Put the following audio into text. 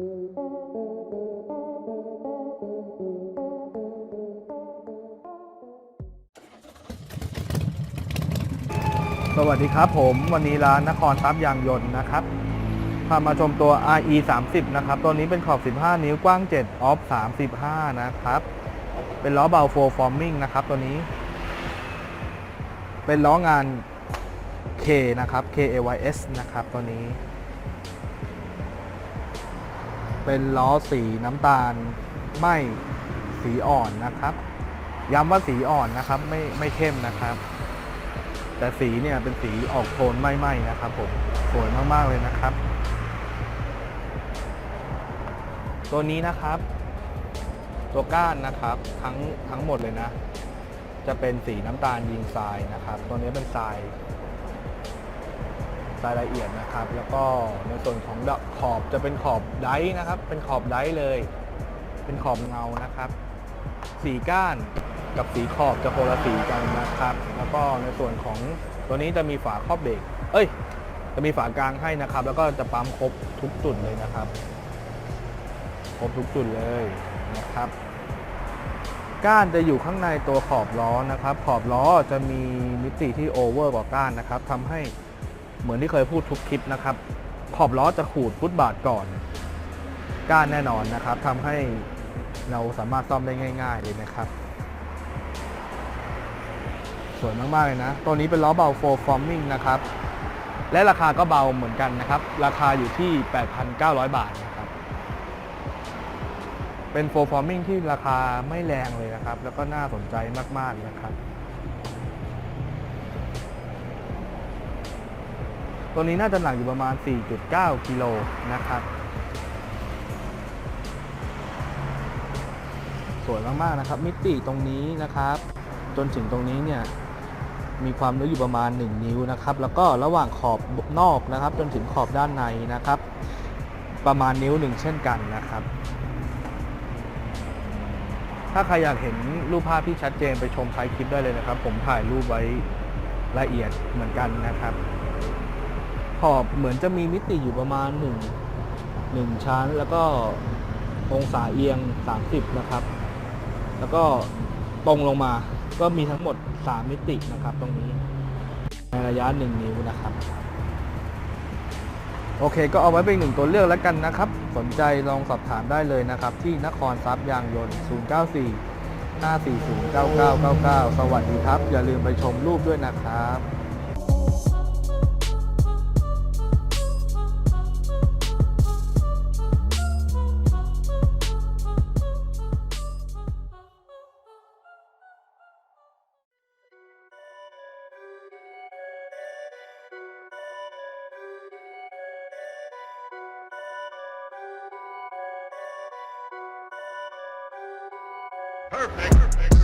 สวัสดีครับผมวันนี้ร้านนครทรัพย์ยางยนต์นะครับพามาชมตัว RE 30นะครับ ตัวนี้เป็นขอบ 15 นิ้วกว้าง 7 ออฟ 35 นะครับ เป็นล้อเบาโฟร์ฟอร์มิงนะครับ ตัวนี้ เป็นล้องาน K นะครับ KAYS นะครับ ตัวนี้ เป็นล้อสีน้ำตาลไม่สีอ่อนนะครับ ย้ำว่าสีอ่อนนะครับ ไม่ไม่เข้มนะครับ แต่สีเนี่ยเป็นสีออกโทนไหม้นะครับผมสวยมากๆเลยนะครับ ตัวนี้นะครับ ตัวก้านนะครับทั้งทั้งหมดเลยนะ จะเป็นสีน้ำตาลยิงทรายนะครับ ตัวนี้เป็นทราย รายละเอียดนะครับ แล้วก็ในส่วนของขอบจะเป็นขอบไดนะครับ เป็นขอบไดเลย เป็นขอบเงานะครับสีก้านกับสีขอบจะโคนละสีกันนะครับ แล้วก็ในส่วนของตัวนี้จะมีฝาครอบเบรกเอ้ย จะมีฝากลางให้นะครับ แล้วก็จะปั๊มครบทุกจุดเลยนะครับ ครบทุกจุดเลยนะครับก้านจะอยู่ข้างในตัวขอบล้อนะครับ ขอบล้อจะมีมิติที่โอเวอร์กว่าก้านนะครับทำให้ เหมือนที่เคยพูดทุกคลิปนะครับ ขอบล้อจะขูดฟุตบาทก่อน ก้านแน่นอนนะครับทำให้เราสามารถซ่อมได้ง่าย ๆ เลยนะครับ สวยมาก ๆ เลยนะ ตัวนี้เป็นล้อเบาโฟร์ฟอร์มิงนะครับ และราคาก็เบาเหมือนกันนะครับ ราคาอยู่ที่ 8,900 บาทนะครับ เป็นโฟร์ฟอร์มิงที่ราคาไม่แรงเลยนะครับ แล้วก็น่าสนใจมาก ๆ นะครับ ตัวนี้น่าจะหนักอยู่ประมาณ 4.9 กิโลนะครับ สวยมากๆนะครับ มิติตรงนี้นะครับ จนถึงตรงนี้เนี่ยมีความลึกอยู่ประมาณ 1 นิ้วนะครับ แล้วก็ระหว่างขอบนอกนะครับ จนถึงขอบด้านในนะครับ ประมาณนิ้วหนึ่งเช่นกันนะครับ ถ้าใครอยากเห็นรูปภาพที่ชัดเจนไปชมท้ายคลิปได้เลยนะครับ ผมถ่ายรูปไว้ละเอียดเหมือนกันนะครับ ขอบเหมือนจะมีมิติอยู่ประมาณ1 1ชั้น แล้วก็องศาเอียง 30 นะครับ แล้วก็ตรงลงมาก็มีทั้งหมด 3 มิตินะครับ ตรงนี้ ในระยะ 1 นิ้วนะครับ โอเค ก็เอาไว้เป็นหนึ่งตัวเลือกแล้วกันนะครับ สนใจลองสอบถามได้เลยนะครับ ที่นครทรัพย์ยางยนต์ 094 540 9999 สวัสดีครับ อย่าลืมไปชมรูปด้วยนะครับ Perfect. Perfect.